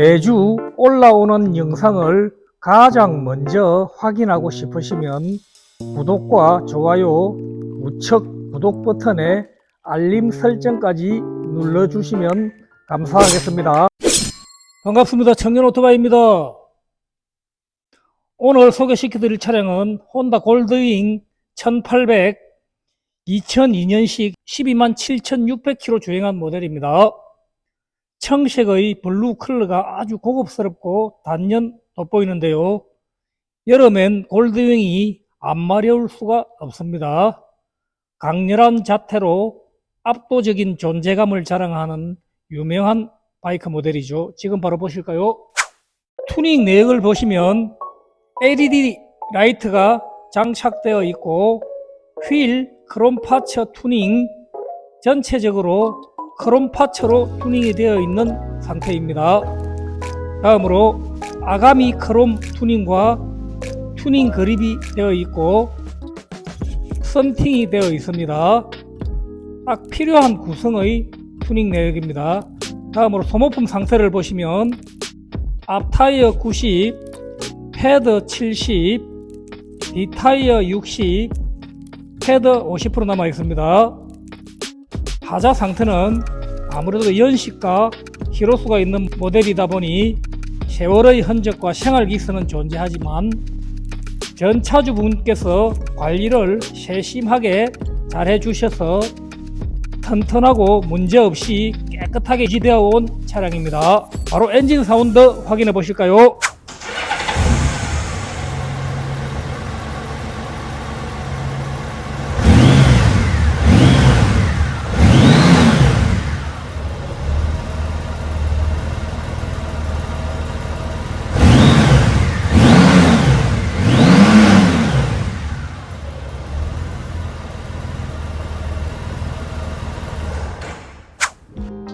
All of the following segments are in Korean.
매주 올라오는 영상을 가장 먼저 확인하고 싶으시면 구독과 좋아요, 우측 구독 버튼에 알림 설정까지 눌러주시면 감사하겠습니다. 반갑습니다. 청년 오토바이입니다. 오늘 소개시켜드릴 차량은 혼다 골드윙 1800 2002년식 12만 7,600km 주행한 모델입니다. 청색의 블루 컬러가 아주 고급스럽고 단연 돋보이는데요. 여름엔 골드윙이 안 마려울 수가 없습니다. 강렬한 자태로 압도적인 존재감을 자랑하는 유명한 바이크 모델이죠. 지금 바로 보실까요? 투닝 내역을 보시면 LED 라이트가 장착되어 있고 휠 크롬 파처 투닝 전체적으로 크롬 파처로 투닝이 되어 있는 상태입니다. 다음으로 아가미 크롬 투닝과 투닝 그립이 되어 있고 썬팅이 되어 있습니다. 딱 필요한 구성의 투닝 내역입니다. 다음으로 소모품 상태를 보시면 앞 타이어 90, 패드 70, 뒷 타이어 60, 패드 50% 남아 있습니다. 하자 상태는 아무래도 연식과 키로수가 있는 모델이다 보니 세월의 흔적과 생활 기스는 존재하지만 전 차주분께서 관리를 세심하게 잘 해주셔서 튼튼하고 문제없이 깨끗하게 유지되어 온 차량입니다. 바로 엔진 사운드 확인해 보실까요?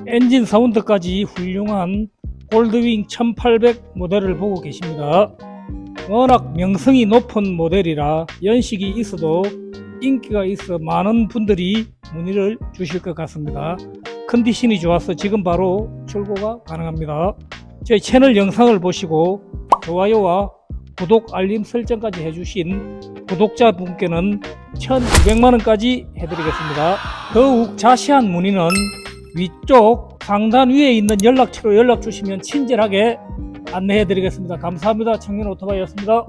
엔진 사운드까지 훌륭한 골드윙 1800 모델을 보고 계십니다. 워낙 명성이 높은 모델이라 연식이 있어도 인기가 있어 많은 분들이 문의를 주실 것 같습니다. 컨디션이 좋아서 지금 바로 출고가 가능합니다. 저희 채널 영상을 보시고 좋아요와 구독 알림 설정까지 해주신 구독자분께는 1200만원까지 해드리겠습니다. 더욱 자세한 문의는 위쪽 상단 위에 있는 연락처로 연락 주시면 친절하게 안내해 드리겠습니다. 감사합니다. 청년 오토바이였습니다.